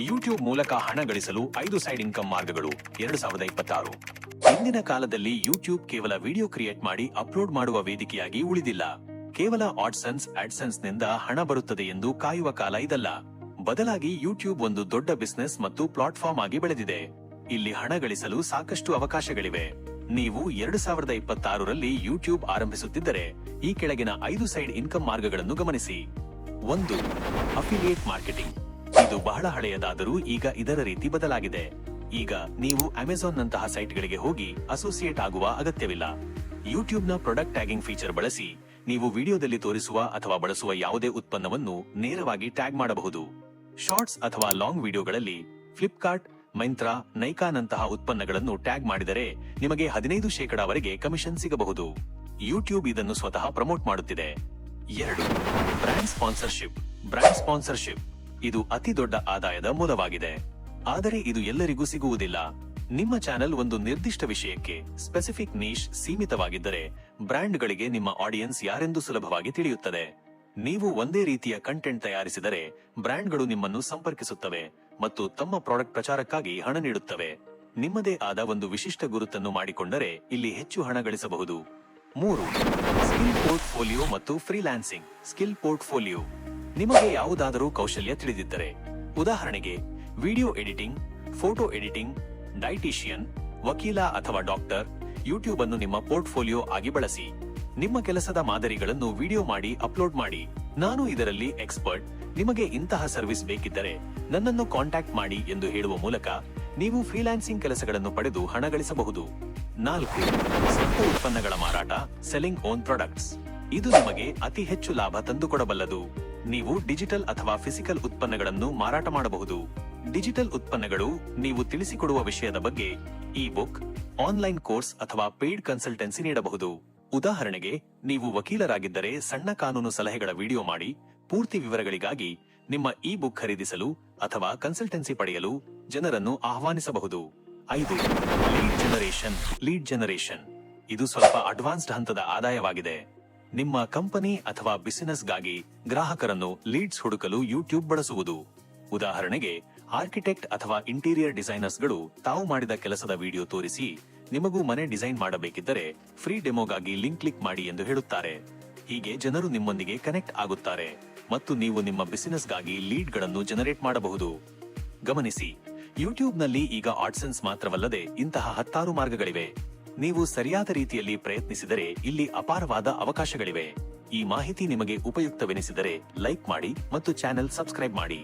YouTube ಮೂಲಕ ಹಣ ಗಳಿಸಲು ಐದು ಸೈಡ್ ಇನ್ಕಮ್ ಮಾರ್ಗಗಳು, ಎರಡು ಸಾವಿರದ ಇಪ್ಪತ್ತಾರು. ಇಂದಿನ ಕಾಲದಲ್ಲಿ ಯೂಟ್ಯೂಬ್ ಕೇವಲ ವಿಡಿಯೋ ಕ್ರಿಯೇಟ್ ಮಾಡಿ ಅಪ್ಲೋಡ್ ಮಾಡುವ ವೇದಿಕೆಯಾಗಿ ಉಳಿದಿಲ್ಲ. ಕೇವಲ ಆಡ್ಸನ್ಸ್ ಆಡ್ಸನ್ಸ್ನಿಂದ ಹಣ ಬರುತ್ತದೆ ಎಂದು ಕಾಯುವ ಕಾಲ ಇದಲ್ಲ. ಬದಲಾಗಿ ಯೂಟ್ಯೂಬ್ ಒಂದು ದೊಡ್ಡ ಬಿಸ್ನೆಸ್ ಮತ್ತು ಪ್ಲಾಟ್ಫಾರ್ಮ್ ಆಗಿ ಬೆಳೆದಿದೆ. ಇಲ್ಲಿ ಹಣ ಗಳಿಸಲು ಸಾಕಷ್ಟು ಅವಕಾಶಗಳಿವೆ. ನೀವು ಎರಡು ಸಾವಿರದ ಇಪ್ಪತ್ತಾರರಲ್ಲಿ ಯೂಟ್ಯೂಬ್ ಆರಂಭಿಸುತ್ತಿದ್ದರೆ ಈ ಕೆಳಗಿನ ಐದು ಸೈಡ್ ಇನ್ಕಮ್ ಮಾರ್ಗಗಳನ್ನು ಗಮನಿಸಿ. ಒಂದು ಅಫಿಲಿಯೇಟ್ ಮಾರ್ಕೆಟಿಂಗ್ ಇದು ಬಹಳ ಹಳೆಯದಾದರೂ ಈಗ ಇದರ ರೀತಿ ಬದಲಾಗಿದೆ. ಈಗ ನೀವು ಅಮೆಜಾನ್ ನಂತಹ ಸೈಟ್ಗಳಿಗೆ ಹೋಗಿ ಅಸೋಸಿಯೇಟ್ ಆಗುವ ಅಗತ್ಯವಿಲ್ಲ. ಯೂಟ್ಯೂಬ್ನ ಪ್ರೊಡಕ್ಟ್ ಟ್ಯಾಗಿಂಗ್ ಫೀಚರ್ ಬಳಸಿ ನೀವು ವಿಡಿಯೋದಲ್ಲಿ ತೋರಿಸುವ ಅಥವಾ ಬಳಸುವ ಯಾವುದೇ ಉತ್ಪನ್ನವನ್ನು ನೇರವಾಗಿ ಟ್ಯಾಗ್ ಮಾಡಬಹುದು. ಶಾರ್ಟ್ಸ್ ಅಥವಾ ಲಾಂಗ್ ವಿಡಿಯೋಗಳಲ್ಲಿ ಫ್ಲಿಪ್ಕಾರ್ಟ್, ಮೈಂತ್ರಾ, ನೈಕಾನಂತಹ ಉತ್ಪನ್ನಗಳನ್ನು ಟ್ಯಾಗ್ ಮಾಡಿದರೆ ನಿಮಗೆ ಹದಿನೈದು ಶೇಕಡಾವರೆಗೆ ಕಮಿಷನ್ ಸಿಗಬಹುದು. ಯೂಟ್ಯೂಬ್ ಇದನ್ನು ಸ್ವತಃ ಪ್ರಮೋಟ್ ಮಾಡುತ್ತಿದೆ. ಎರಡು, ಬ್ರ್ಯಾಂಡ್ ಸ್ಪಾನ್ಸರ್ಶಿಪ್. Brand sponsorship. ಇದು ಅತಿ ದೊಡ್ಡ ಆದಾಯದ ಮೂಲವಾಗಿದೆ. ಆದರೆ ಇದು ಎಲ್ಲರಿಗೂ ಸಿಗುವುದಿಲ್ಲ. ನಿಮ್ಮ ಚಾನೆಲ್ ಒಂದು ನಿರ್ದಿಷ್ಟ ವಿಷಯಕ್ಕೆ ಸ್ಪೆಸಿಫಿಕ್ ನೀಶ್ ಸೀಮಿತವಾಗಿದ್ದರೆ, ಬ್ರ್ಯಾಂಡ್ಗಳಿಗೆ ನಿಮ್ಮ ಆಡಿಯನ್ಸ್ ಯಾರೆಂದು ಸುಲಭವಾಗಿ ತಿಳಿಯುತ್ತದೆ. ನೀವು ಒಂದೇ ರೀತಿಯ ಕಂಟೆಂಟ್ ತಯಾರಿಸಿದರೆ, ಬ್ರ್ಯಾಂಡ್ಗಳು ನಿಮ್ಮನ್ನು ಸಂಪರ್ಕಿಸುತ್ತವೆ ಮತ್ತು ತಮ್ಮ ಪ್ರಾಡಕ್ಟ್ ಪ್ರಚಾರಕ್ಕಾಗಿ ಹಣ ನೀಡುತ್ತವೆ. ನಿಮ್ಮದೇ ಆದ ಒಂದು ವಿಶಿಷ್ಟ ಗುರುತನ್ನು ಮಾಡಿಕೊಂಡರೆ ಇಲ್ಲಿ ಹೆಚ್ಚು ಹಣ ಗಳಿಸಬಹುದು. ಮೂರು ಸ್ಕಿಲ್ ಪೋರ್ಟ್ಫೋಲಿಯೋ ಮತ್ತು ಫ್ರೀಲ್ಯಾನ್ಸಿಂಗ್ ಸ್ಕಿಲ್ ಪೋರ್ಟ್ಫೋಲಿಯೋ ನಿಮಗೆ ಯಾವುದಾದರೂ ಕೌಶಲ್ಯ ತಿಳಿದಿದ್ದರೆ, ಉದಾಹರಣೆಗೆ, video editing, photo editing, dietitian, ವಕೀಲ ಅಥವಾ ಡಾಕ್ಟರ್, ಯೂಟ್ಯೂಬ್ ಅನ್ನು ನಿಮ್ಮ ಪೋರ್ಟ್ಫೋಲಿಯೋ ಆಗಿ ಬಳಸಿ. ನಿಮ್ಮ ಕೆಲಸದ ಮಾದರಿಗಳನ್ನು ವಿಡಿಯೋ ಮಾಡಿ ಅಪ್ಲೋಡ್ ಮಾಡಿ. ನಾನು ಇದರಲ್ಲಿ ಎಕ್ಸ್ಪರ್ಟ್. ನಿಮಗೆ ಇಂತಹ ಸರ್ವಿಸ್ ಬೇಕಿದ್ದರೆ ನನ್ನನ್ನು ಕಾಂಟ್ಯಾಕ್ಟ್ ಮಾಡಿ ಎಂದು ಹೇಳುವ ಮೂಲಕ ನೀವು ಫ್ರೀಲಾನ್ಸಿಂಗ್ ಕೆಲಸಗಳನ್ನು ಪಡೆದು ಹಣ ಗಳಿಸಬಹುದು. ನಾಲ್ಕು ಸ್ವಂತ ಉತ್ಪನ್ನಗಳ ಮಾರಾಟ, ಸೆಲ್ಲಿಂಗ್ ಓನ್ ಪ್ರಾಡಕ್ಟ್ಸ್. ಇದು ನಿಮಗೆ ಅತಿ ಹೆಚ್ಚು ಲಾಭ ತಂದುಕೊಡಬಲ್ಲದು. ನೀವು ಡಿಜಿಟಲ್ ಅಥವಾ ಫಿಸಿಕಲ್ ಉತ್ಪನ್ನಗಳನ್ನು ಮಾರಾಟ ಮಾಡಬಹುದು. ಡಿಜಿಟಲ್ ಉತ್ಪನ್ನಗಳು ನೀವು ತಿಳಿಸಿಕೊಡುವ ವಿಷಯದ ಬಗ್ಗೆ ಇ ಬುಕ್ ಆನ್ಲೈನ್ ಕೋರ್ಸ್ ಅಥವಾ ಪೇಯ್ಡ್ ಕನ್ಸಲ್ಟೆನ್ಸಿ ನೀಡಬಹುದು. ಉದಾಹರಣೆಗೆ, ನೀವು ವಕೀಲರಾಗಿದ್ದರೆ ಸಣ್ಣ ಕಾನೂನು ಸಲಹೆಗಳ ವಿಡಿಯೋ ಮಾಡಿ, ಪೂರ್ತಿ ವಿವರಗಳಿಗಾಗಿ ನಿಮ್ಮ ಇ ಬುಕ್ ಖರೀದಿಸಲು ಅಥವಾ ಕನ್ಸಲ್ಟೆನ್ಸಿ ಪಡೆಯಲು ಜನರನ್ನು ಆಹ್ವಾನಿಸಬಹುದು. ಐದು, ಲೀಡ್ ಜನರೇಷನ್ ಲೀಡ್ ಜನರೇಷನ್. ಇದು ಸ್ವಲ್ಪ ಅಡ್ವಾನ್ಸ್ಡ್ ಹಂತದ ಆದಾಯವಾಗಿದೆ. ನಿಮ್ಮ ಕಂಪನಿ ಅಥವಾ ಬಿಸಿನೆಸ್ಗಾಗಿ ಗ್ರಾಹಕರನ್ನು ಲೀಡ್ಸ್ ಹುಡುಕಲು ಯೂಟ್ಯೂಬ್ ಬಳಸುವುದು. ಉದಾಹರಣೆಗೆ, ಆರ್ಕಿಟೆಕ್ಟ್ ಅಥವಾ ಇಂಟೀರಿಯರ್ ಡಿಸೈನರ್ಸ್ಗಳು ತಾವು ಮಾಡಿದ ಕೆಲಸದ ವಿಡಿಯೋ ತೋರಿಸಿ, ನಿಮಗೂ ಮನೆ ಡಿಸೈನ್ ಮಾಡಬೇಕಿದ್ದರೆ ಫ್ರೀ ಡೆಮೋಗಾಗಿ ಲಿಂಕ್ ಕ್ಲಿಕ್ ಮಾಡಿ ಎಂದು ಹೇಳುತ್ತಾರೆ. ಹೀಗೆ ಜನರು ನಿಮ್ಮೊಂದಿಗೆ ಕನೆಕ್ಟ್ ಆಗುತ್ತಾರೆ ಮತ್ತು ನೀವು ನಿಮ್ಮ ಬಿಸಿನೆಸ್ಗಾಗಿ ಲೀಡ್ಗಳನ್ನು ಜನರೇಟ್ ಮಾಡಬಹುದು. ಗಮನಿಸಿ, ಯೂಟ್ಯೂಬ್ನಲ್ಲಿ ಈಗ ಆಡ್ಸೆನ್ಸ್ ಮಾತ್ರವಲ್ಲದೆ ಇಂತಹ ಹತ್ತಾರು ಮಾರ್ಗಗಳಿವೆ. ನೀವು ಸರಿಯಾದ ರೀತಿಯಲ್ಲಿ ಪ್ರಯತ್ನಿಸಿದರೆ ಇಲ್ಲಿ ಅಪಾರವಾದ ಅವಕಾಶಗಳಿವೆ. ಈ ಮಾಹಿತಿ ನಿಮಗೆ ಉಪಯುಕ್ತವೆನಿಸಿದರೆ ಲೈಕ್ ಮಾಡಿ ಮತ್ತು ಚಾನೆಲ್ ಸಬ್ಸ್ಕ್ರೈಬ್ ಮಾಡಿ.